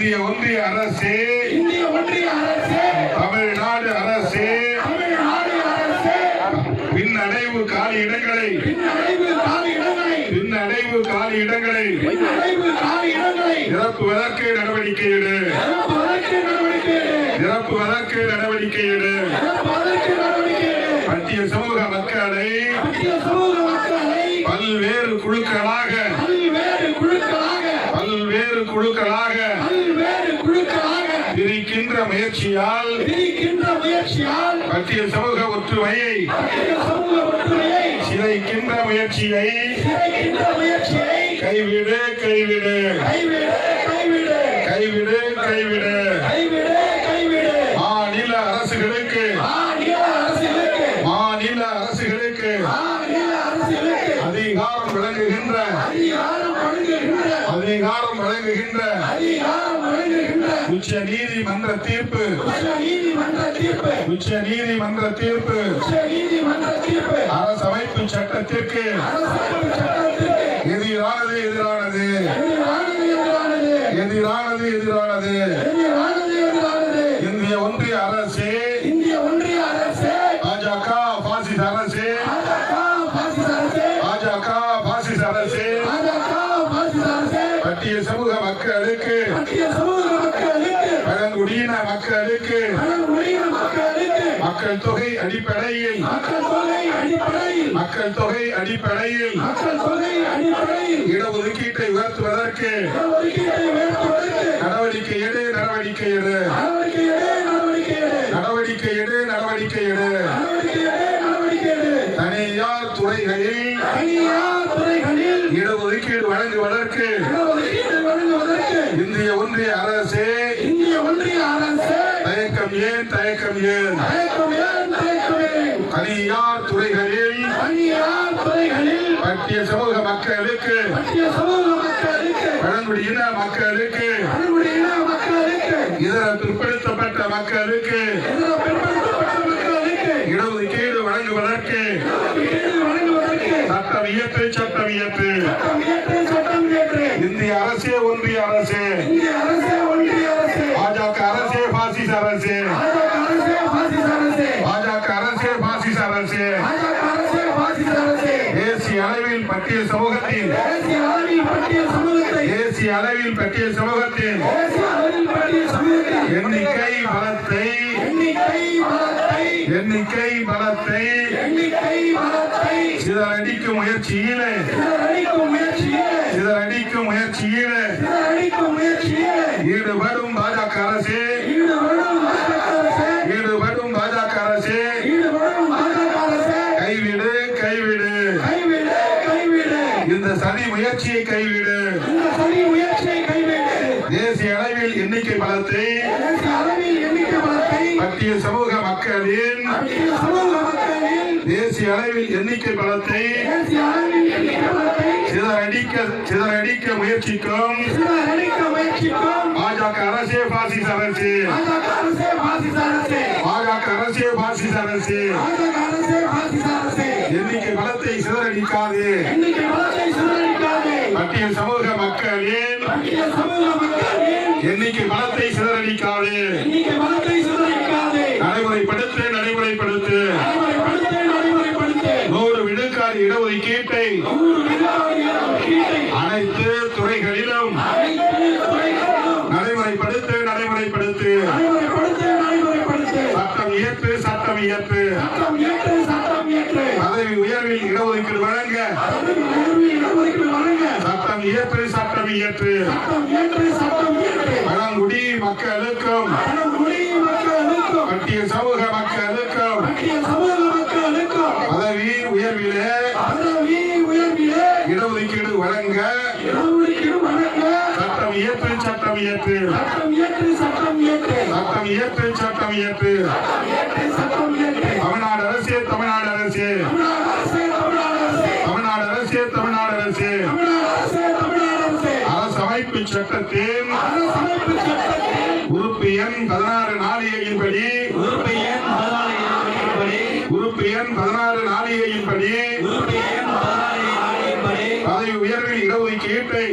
இந்திய ஒன்றிய அரசு. இந்திய ஒன்றிய அரசு. தமிழ்நாடு அரசு. தமிழ்நாடு அரசு. பின்னடைவு காலி இடங்களை. பின்னடைவு காலி இடங்களை. பின்னடைவு காலி இடங்களை. பின்னடைவு காலி இடங்களை. நிரப்புவதற்கு நடவடிக்கை எடு எடு. நிரப்புவதற்கு நடவடிக்கை எடு மத்திய சமூக மக்களை. பல்வேறு குழுக்களாக. பல்வேறு குழுக்களாக. பிரிக்கின்ற முயற்சியால் பட்டிய சமூக ஒற்றுமையை மத்திய சமூக ஒற்றுமையை சிதைக்கின்ற முயற்சியை சிதைக்கின்ற முயற்சியை கைவிடு கைவிடு. கைவிடு கைவிடு. கைவிடு கைவிடு. கைவிடு கைவிடு. மாநில அரசுகளுக்கு. மாநில அரசுகளுக்கு. அதிகாரம் வழங்குகின்ற அதிகாரம் வழங்குகின்ற தீர்ப்பு. உச்ச நீதிமன்ற தீர்ப்பு. உச்ச நீதிமன்ற அரசமைப்பு சட்டத்திற்கு. அரசமைப்பு சட்டத்திற்கு. எதிரானது எதிரானது. எதிரானது எதிரானது. எதிரானது இந்திய ஒன்றிய அரசே. இந்திய ஒன்றிய அரசே. பாஜக பாசிஸ் அரசே. பாஜக பாசிஸ் அரசே. பாஜக பாசிஸ் அரசே. சமூக மக்களுக்கு பழங்குடியின மக்களுக்கு மக்கள் தொகை அடிப்படையில் மக்கள் தொகை அடிப்படையில் இடஒதுக்கீட்டை உயர்த்துவதற்கு நடவடிக்கை எடு நடவடிக்கை எடு. நடவடிக்கை எடு நடவடிக்கை எடு. தனியார் துறைகளில் இடஒதுக்கீடு வழங்குவதற்கு ஒன்றிய அரசு. இந்திய ஒன்றிய அரசு. தயக்கம் ஏன் தயக்கம் ஏன்? தயக்கம் ஏன் தயக்கம் ஏன்? தனியார் துறைகளில் தனியார் துறைகளில் பட்டிய சமூக மக்களுக்கு மத்திய சமூக மக்களுக்கு பழங்குடியின மக்களுக்கு பழங்குடியின மக்களுக்கு இதர பிற்படுத்தப்பட்ட மக்களுக்கு இதர பிற்படுத்தப்பட்ட மக்களுக்கு இடஒதுக்கீடு வழங்குவதற்கு இடஒதுக்கீடு வழங்குவதற்கு சட்டம் இயற்று சட்டம் இயற்று பாசிஸ் அரசு பாஜக அரசு பாசிஸ் அரசு தேசிய அளவில் பற்றிய சமூகத்தில் தேசிய அளவில் பற்றிய சமூகத்தின். எண்ணிக்கை பலத்தை. எண்ணிக்கை பலத்தை. சிதறடிக்கும் முயற்சியிலே. சிதறடிக்கும் முயற்சியிலே. ஈடுபடும் பாஜக அரசு. கைவிடு. கைவிடு கைவிடு. இந்த சதி முயற்சியை கைவிடு. இந்த சரி முயற்சியை கைவிடு. தேசிய அளவில் எண்ணிக்கை பலத்தை தேசிய அளவில் எண்ணிக்கை பலத்தை பட்டிய சமூக மக்களின் மத்திய சமூக மக்களில் தேசிய அளவில் எண்ணிக்கை பலத்தை தேசிய அளவில் எண்ணிக்கை பலத்தை சிதறடிக்க சிதறடிக்க முயற்சிக்கும் சிதறடிக்க முயற்சிக்கும் பாஜக அரசே பாசிச அரசு. பாஜக அரசு பாசிச அரசு. பாஜக அரசே பாசிச அரசு. பாஜக அரசு சூழலடிக்காது மத்திய சமூக மக்களின் எண்ணிக்கை பலத்தை சிதறடிக்காது? நடைமுறைப்படுத்து நடைமுறைப்படுத்து. நூறு விழுக்காடு இடஒதுக்கீட்டை அனைத்து துறைகளிலும் நடைமுறைப்படுத்து நடைமுறைப்படுத்து. சட்டம் இயற்று சட்டம் இயற்று அருமை உயர்வில் இடஒதுக்கீடு வழங்க. சட்டம் இயற்று சட்டம் இயற்று. பழங்குடி மக்களுக்கும் மத்திய சமூக மக்களுக்கும் பதவி உயர்விலே இடஒதுக்கீடு வழங்க. சட்டம் இயற்று சட்டம் இயற்று சட்டம் இயற்று. சட்டம் இயற்று சட்டம் இயற்று. அரசமைப்பு சட்டத்தின் உறுப்பு எண் பதினாறு நாளிகையின்படி உறுப்பு எண் உறுப்பு எண் பதினாறு நாளிகையின்படி பதவி உயர்வில் இடஒதுக்கீட்டை